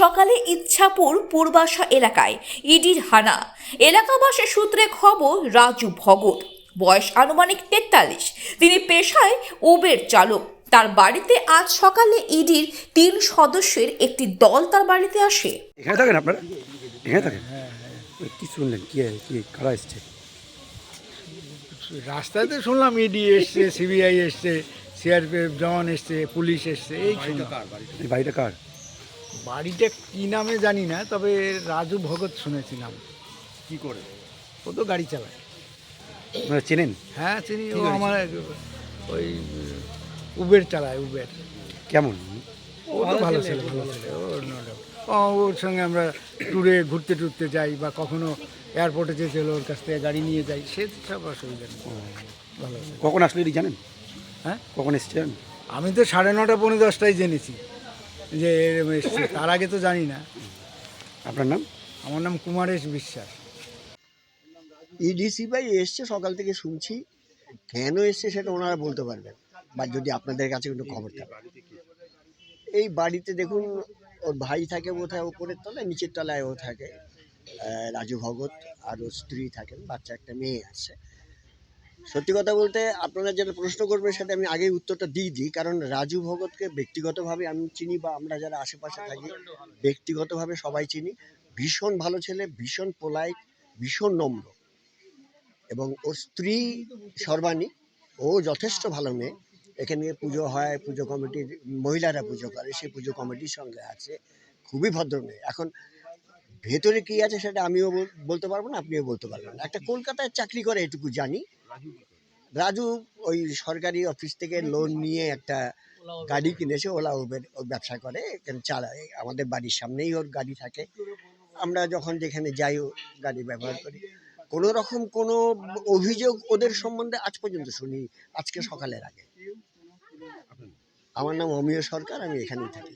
সকালে ইচ্ছাপুর পূর্বাশা এলাকায় ইডির হানা। এলাকাবাসী সূত্রে খবর রাজু ভগত বয়স আনুমানিক তেতাল্লিশ। তিনি পেশায় উবের চালক। তার বাড়িতে আজ সকালে ইডির তিন সদস্যের একটি দল তার বাড়িতে আসে। এখানে থাকেন আপনারা? এখানে থাকেন? কি শুনলেন কি কি কারা এসছে? রাস্তায় তো শুনলাম ইডি এসছে সিবিআই এসছে সিআরপিএফ জওয়ান এসছে পুলিশ এসছে। এই বাড়িটা কার? বাড়িটা কি নামে জানি না তবে রাজু ভগত শুনেছিলাম। কি করে? ও তো গাড়ি চালায়। আপনারা চেনেন? হ্যাঁ চিনি। ও আমার ওই উবের চালায় উবের। কেমন? ও তো ভালো ছেলে ভালো ছেলে। ও no doubt। ও, ওর সঙ্গে আমরা ট্যুরে ঘুরতে টুরতে যাই বা কখনো এয়ারপোর্টে যেতে হলে ওর কাছ থেকে গাড়ি নিয়ে যাই সে সব অসুবিধা নেই। ভালো ছেলে। কখন আসলে এটি জানেন? হ্যাঁ? কখন এসছেন আমি তো সাড়ে নটা পৌনে দশটায় জেনেছি। যে এরম এসছে তার আগে তো জানি না। আপনার নাম? আমার নাম কুমারেশ বিশ্বাস। ইডিসি ভাই এসছে সকাল থেকে শুনছি। কেন এসছে সেটা ওনারা বলতে পারবেন বা যদি আপনাদের কাছে কোনো খবর থাকে। এই বাড়িতে দেখুন ওর ভাই থাকে বোধহয় উপরের তলায় নিচের তলায় ও থাকে রাজু ভগত আর ওর স্ত্রী থাকেন বাচ্চা একটা মেয়ে আছে। সত্যি কথা বলতে আপনারা যেটা প্রশ্ন করবেন সেটা আমি আগেই উত্তরটা দিয়ে দিই, কারণ রাজু ভগতকে ব্যক্তিগতভাবে আমি চিনি বা আমরা যারা আশেপাশে থাকি, ব্যক্তিগতভাবে সবাই চিনি। ভীষণ ভালো ছেলে, ভীষণ পোলাইট ভীষণ নম্র। এবং ওর স্ত্রী সর্বাণী, ও যথেষ্ট ভালো মেয়ে। এখানে পুজো হয়, পুজো কমিটির মহিলারা পুজো করে সেই পুজো কমিটির সঙ্গে আছে। খুবই ভদ্র মেয়ে। এখন ভেতরে কি আছে সেটা আমিও বলতে পারব না, আপনিও বলতে পারবেন একটা কলকাতায় চাকরি করে, এটুকু জানি। রাজু ওই সরকারি অফিস থেকে লোন নিয়ে একটা গাড়ি কিনেছে, ওলা উবের ও ব্যবসা করে, এখানে চালায়। আমাদের বাড়ির সামনেই ওর গাড়ি থাকে। আমরা যখন যেখানে যাই গাড়ি ব্যবহার করি। কোনো রকম কোনো অভিযোগ ওদের সম্বন্ধে আজ পর্যন্ত শুনি, আজকে সকালের আগে। আমার নাম অমিয় সরকার, আমি এখানেই থাকি।